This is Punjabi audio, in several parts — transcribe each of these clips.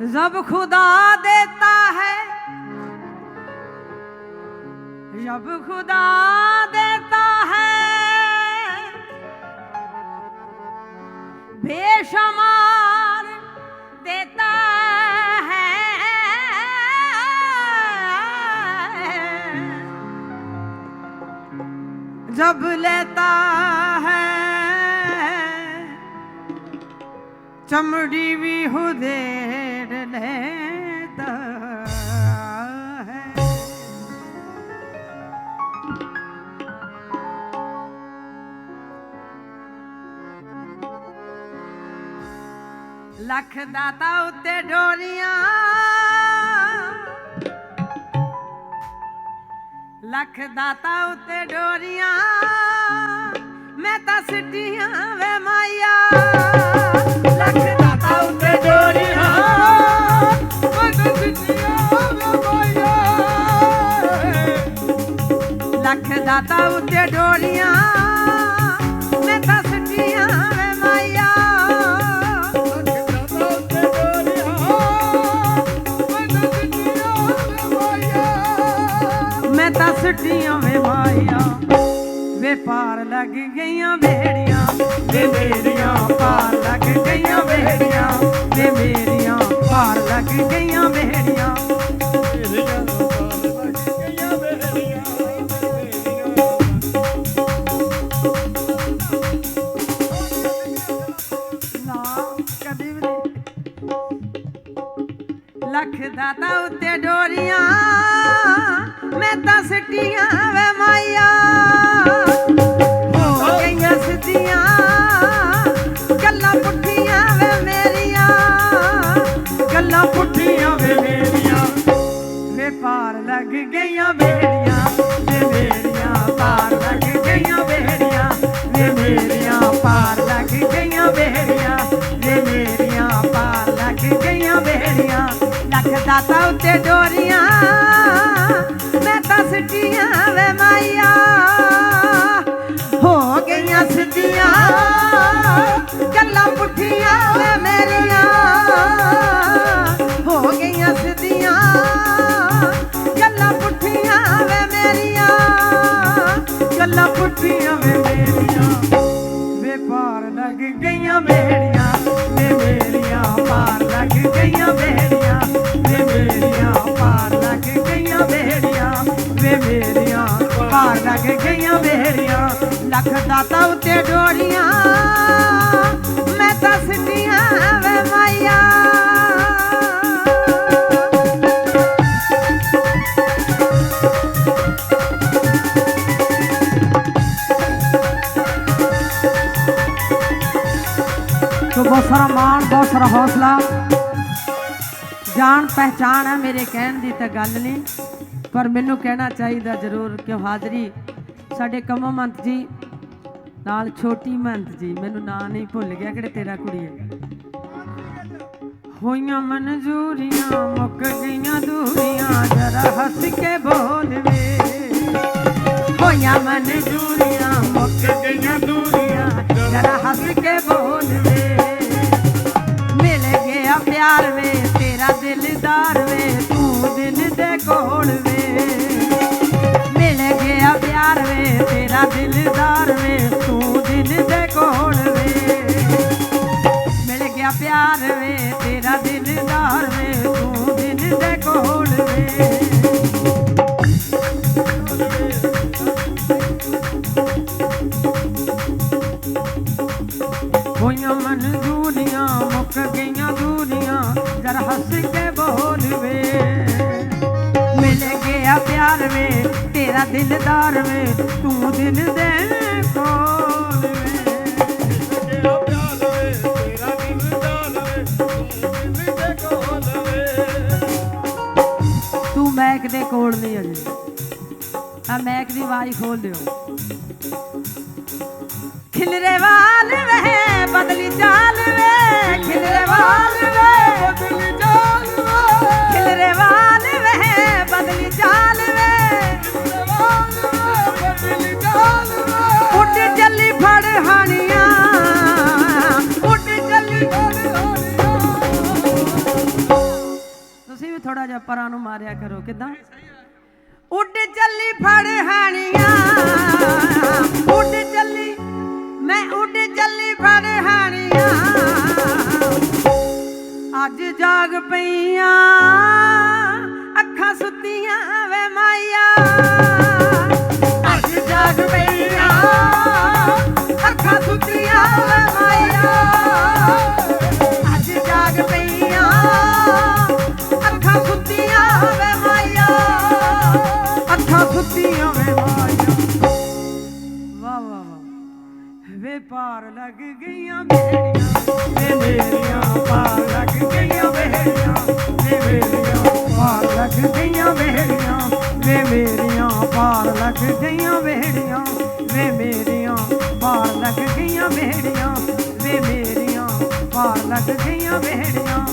जब खुदा देता है, जब खुदा देता है, बेशुमार देता है। जब लेता है, चमड़ी भी हुदेर ਲੱਖ ਦਾਤਾ ਉੱਤੇ ਢੋਰੀਆਂ ਲੱਖ ਦਾਤਾ ਉੱਤੇ ਢੋਰੀਆਂ ਮੈਂ ਤਾਂ ਸਿੱਟੀਆਂ ਵੇ ਮਾਇਆ ਲੱਖ ਉੱਤੇ ਡੋਰੀਆਂ ਮੈਂ ਦੱਸਦੀਆਂ ਸਿੱਟੀਆਂ ਵੇ ਮਾਇਆ। ਮੈਂ ਤਾਂ ਸਿੱਟੀਆਂ ਵੇ ਮਾਇਆ। ਵੇ ਪਾਰ ਲੱਗ ਗਈਆਂ ਬੇੜੀਆਂ ਵੇ ਮੇਰੀਆਂ ਪਾਰ ਲੱਗ ਗਈਆਂ ਬੇੜੀਆਂ ਵੇ ਮੇਰੀਆਂ ਪਾਰ ਲੱਗ ਗਈਆਂ ਬੇੜੀਆਂ ਲੱਖ ਦਾਤਾ ਉੱਤੇ ਡੋਰੀਆਂ, ਮੈਂ ਤਾਂ ਸਿੱਟੀਆਂ ਵੇ ਮਾਇਆ ਹੋ ਗਈਆਂ ਸਿੱਧੀਆਂ, ਗੱਲਾਂ ਪੁੱਠੀਆਂ ਵੇ ਮੇਰੀਆਂ। ਗੱਲਾਂ ਪੁੱਠੀਆਂ ਵੇ ਮੇਰੀਆਂ। ਵੇ ਪਾਰ ਲੱਗ ਗਈਆਂ ਬੇੜੀਆਂ, ਵੇ ਮੇਰੀਆਂ ਪਾਰ ਲੱਗ ਗਈਆਂ ਬੇੜੀਆਂ, ਵੇ ਮੇਰੀਆਂ ਪਾਰ ਲੱਗ ਗਈਆਂ ਬੇੜੀਆਂ। ਮੇਰੀਆਂ ਦਾਤਾ ਉੱਤੇ ਡੋਰੀਆਂ ਮੈਂ ਤਾਂ ਸਿੱਟੀਆਂ ਵੇ ਮਾਇਆ ਹੋ ਗਈਆਂ ਸਿੱਧੀਆਂ, ਗੱਲਾਂ ਪੁੱਠੀਆਂ ਵੇ ਮੇਰੀਆਂ। ਹੋ ਗਈਆਂ ਸਿੱਧੀਆਂ, ਗੱਲਾਂ ਪੁੱਠੀਆਂ ਵੇ ਮੇਰੀਆਂ। ਗੱਲਾਂ ਪੁੱਠੀਆਂ ਵੇ ਮੇਰੀਆਂ। ਵੇ ਪਾਰ ਲੱਗ ਗਈਆਂ ਮੇਰੀਆਂ, ਵੇ ਮੇਰੀਆਂ ਪਾਰ ਲੱਗ ਗਈਆਂ ਬੇੜੀਆਂ ਵੇ ਲੱਗ ਗਈਆਂ ਮੇਰੀਆਂ। ਲੱਖ ਦਾਤਾ ਉੱਤੇ ਡੋਰੀਆਂ। ਮੈਂ ਤਾਂ ਸਿੱਟੀਆਂ ਵੇ ਮਾਇਆ ਮਾਣ, ਬਹੁਤ ਹੌਸਲਾ। ਜਾਣ ਪਹਿਚਾਣ ਹੈ ਮੇਰੇ ਕਹਿਣ ਦੀ ਤਾਂ ਗੱਲ ਨਹੀਂ। ਪਰ ਮੈਨੂੰ ਕਹਿਣਾ ਚਾਹੀਦਾ ਜ਼ਰੂਰ ਕਿ ਹਾਜ਼ਰੀ ਸਾਡੇ ਕਮੋ ਮੰਤ ਜੀ, ਨਾਲ ਛੋਟੀ ਮੰਤ ਜੀ, ਮੈਨੂੰ ਨਾਂ ਨਹੀਂ ਭੁੱਲ ਗਿਆ ਕਿਹੜੇ ਤੇਰਾ ਕੁੜੀ ਹੈ। ਹੋਈਆਂ ਮਨਜ਼ੂਰੀਆਂ, ਮੁੱਕ ਗਈਆਂ ਦੂਰੀਆਂ, ਜਰਾ ਹੱਸ ਕੇ ਬੋਲ ਵੇ। ਹੋਈਆਂ ਮਨਜ਼ੂਰੀਆਂ, ਮੁੱਕ ਗਈਆਂ ਦੂਰੀਆਂ, ਜਰਾ ਹੱਸ ਕੇ ਬੋਲ ਵੇ। ਮਿਲ ਗਿਆ ਪਿਆਰ ਵੇ, ਤੇਰਾ ਦਿਲਦਾਰ ਵੇ, ਤੂੰ ਦਿਲ ਦੇ ਕੋਲ ਵੇ। ਤੇਰਾ ਦਿਲਦਾਰ ਵੇ ਤੂੰ ਦਿਲ ਦੇ ਕੋਲ ਤੂੰ ਮੈਕ ਦੇ ਕੋਲ ਨਹੀਂ ਅਜੇ। ਆ ਮੈਕ ਦੀ ਆਵਾਜ਼ ਖੋਲ ਦਿਓ। ਖਿਲਰੇ ਵਾਲ ਥੋੜਾ ਜਿਹਾ ਪਰਾਂ ਨੂੰ ਮਾਰਿਆ ਕਰੋ, ਕਿਦਾਂ? ਉੱਡ ਚੱਲੀ ਫੜ ਹਾਣੀਆਂ। ਉੱਡ ਚੱਲੀ, ਮੈਂ ਉੱਡ ਚੱਲੀ ਫੜ ਹਾਣੀਆਂ। ਅੱਜ ਜਾਗ ਪਈਆਂ। ਸੁੱਤੀਆਂ ਵੇ ਮਾਇਆ। ਵਾਹ ਵਾਹ ਵਾਹ। ਵੇ ਪਾਰ ਲੱਗ ਗਈਆਂ ਬੇੜੀਆਂ ਵੇ ਮੇਰੀਆਂ ਪਾਰ ਲੱਗ ਗਈਆਂ ਬੇੜੀਆਂ ਵੇ ਮੇਰੀਆਂ ਪਾਰ ਲੱਗ ਗਈਆਂ ਬੇੜੀਆਂ ਵੇ ਮੇਰੀਆਂ ਪਾਰ ਲੱਗ ਗਈਆਂ ਬੇੜੀਆਂ ਵੇ ਮੇਰੀਆਂ ਪਾਰ ਲੱਗ ਗਈਆਂ ਬੇੜੀਆਂ ਵੇ ਮੇਰੀਆਂ ਪਾਰ ਲੱਗ ਗਈਆਂ ਬੇੜੀਆਂ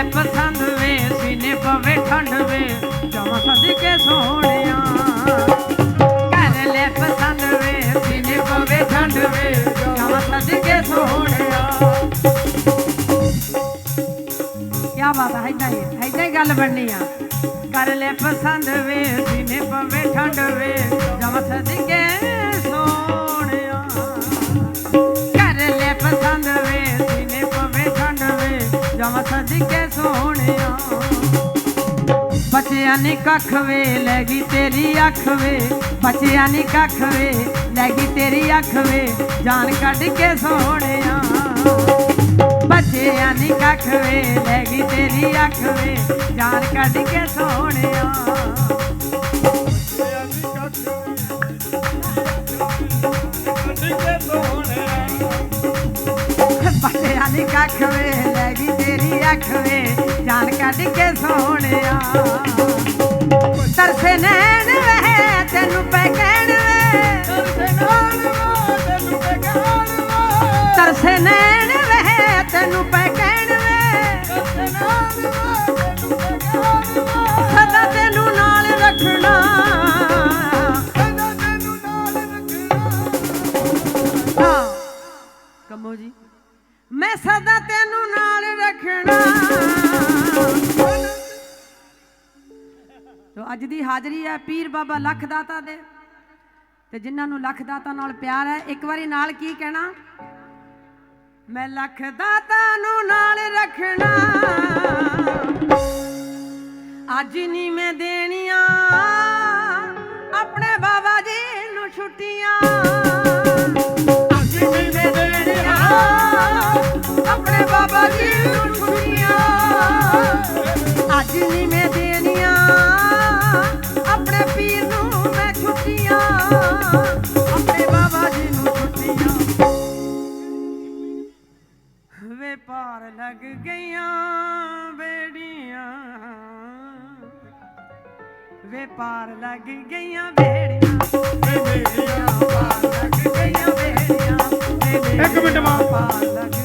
ਲੈ ਪਸੰਦ ਵੇ ਸੀਨੇ ਪਵੇ ਠੰਡ ਵੇ ਜਮਾ ਸਦਕੇ ਸੋਹਣਿਆ। ਕਰ ਲੈ ਪਸੰਦ ਵੇ ਸੀਨੇ ਪਵੇ ਠੰਡ ਵੇ ਜਮਾ ਸਦਕੇ ਸੋਹਣਿਆ। ਕੀ ਬਾਤ ਹੈ ਇਦਾਂ ਹੀ ਇਦਾਂ ਹੀ ਗੱਲ ਬਣਨੀ ਆ। ਕਰ ਲੈ ਪਸੰਦ ਵੇ ਸੀਨੇ ਪਵੇ ਠੰਡ ਵੇ ਜਮ ਸਦਕੇ ਸੋਹਣਿਆ। ਬਚਿਆ ਨੀ ਕੱਖ ਵੇ, ਲੈ ਗਈ ਤੇਰੀ ਅੱਖ ਵੇ। ਬਚਿਆ ਨੀ ਕੱਖ ਵੇ, ਲੈ ਗਈ ਤੇਰੀ ਅੱਖ ਵੇ। ਜਾਨ ਕੱਢ ਕੇ ਸੋਹਣਿਆ। ਬਚਿਆ ਨੀ ਕੱਖ ਵੇ, ਲੈ ਗਈ ਤੇਰੀ ਅੱਖ ਵੇ। ਜਾਨ ਕੱਢ ਕੇ ਸੋਹਣਿਆ। ਬਚਿਆ ਵੇ ਲੈ ਗਈ ਤੇਰੀ ਅੱਖ ਵੇ ਜਾਨ ਕੱਢ ਕੇ ਸੋਹਣਿਆ। ਤਰਸੇ ਨੈਣ ਵੇ ਤੈਨੂੰ ਪੈ ਕਹਿਣ ਵੇ ਤਰਸੇ ਨੈਣ ਵੇ ਤੈਨੂੰ ਪੈ ਕਹਿਣ ਵੇ ਸਦਾ ਤੈਨੂੰ ਨਾਲ ਰੱਖਣਾ। ਹਾਂ। ਜੀ। ਮੈਂ ਸਦਾ ਤੈਨੂੰ ਨਾਲ ਰੱਖਣਾ। ਤੋ ਅੱਜ ਦੀ ਹਾਜ਼ਰੀ ਹੈ ਪੀਰ ਬਾਬਾ ਲੱਖ ਦਾਤਾ ਦੇ। ਤੇ ਜਿਨ੍ਹਾਂ ਨੂੰ ਲੱਖ ਦਾਤਾ ਨਾਲ ਪਿਆਰ ਹੈ, ਇੱਕ ਵਾਰੀ ਨਾਲ ਕੀ ਕਹਿਣਾ? ਮੈਂ ਲੱਖ ਦਾਤਾ ਨੂੰ ਨਾਲ ਰੱਖਣਾ। ਅੱਜ ਨਹੀਂ ਮੈਂ ਦੇਣੀਆਂ ਆਪਣੇ ਬਾਬਾ ਜੀ ਨੂੰ ਛੁੱਟੀਆਂ। ਅੱਜ ਨਹੀਂ ਮੈਂ ਦੇਣੀਆਂ ਬਾਬਾ ਜੀ ਨੂੰ ਛੁੱਟੀਆਂ ਅੱਜ ਨਹੀਂ ਮੈਂ ਦੇਣੀਆਂ। ਆਪਣੇ ਪੀਰ ਨੂੰ ਮੈਂ ਛੁੱਟੀਆਂ। ਆਪਣੇ ਬਾਬਾ ਜੀ ਨੂੰ ਛੁੱਟੀਆਂ। ਵੇ ਪਾਰ ਲੱਗ ਗਈਆਂ ਬੇੜੀਆਂ। ਵੇ ਪਾਰ ਲੱਗ ਗਈਆਂ ਬੇੜੀਆਂ। ਵੇ ਮੇਰੀਆਂ ਪਾਰ ਲੱਗ ਗਈਆਂ ਬੇੜੀਆਂ। ਇੱਕ ਮਿੰਟ ਮਾਂ। ਪਾਰ ਲੱਗ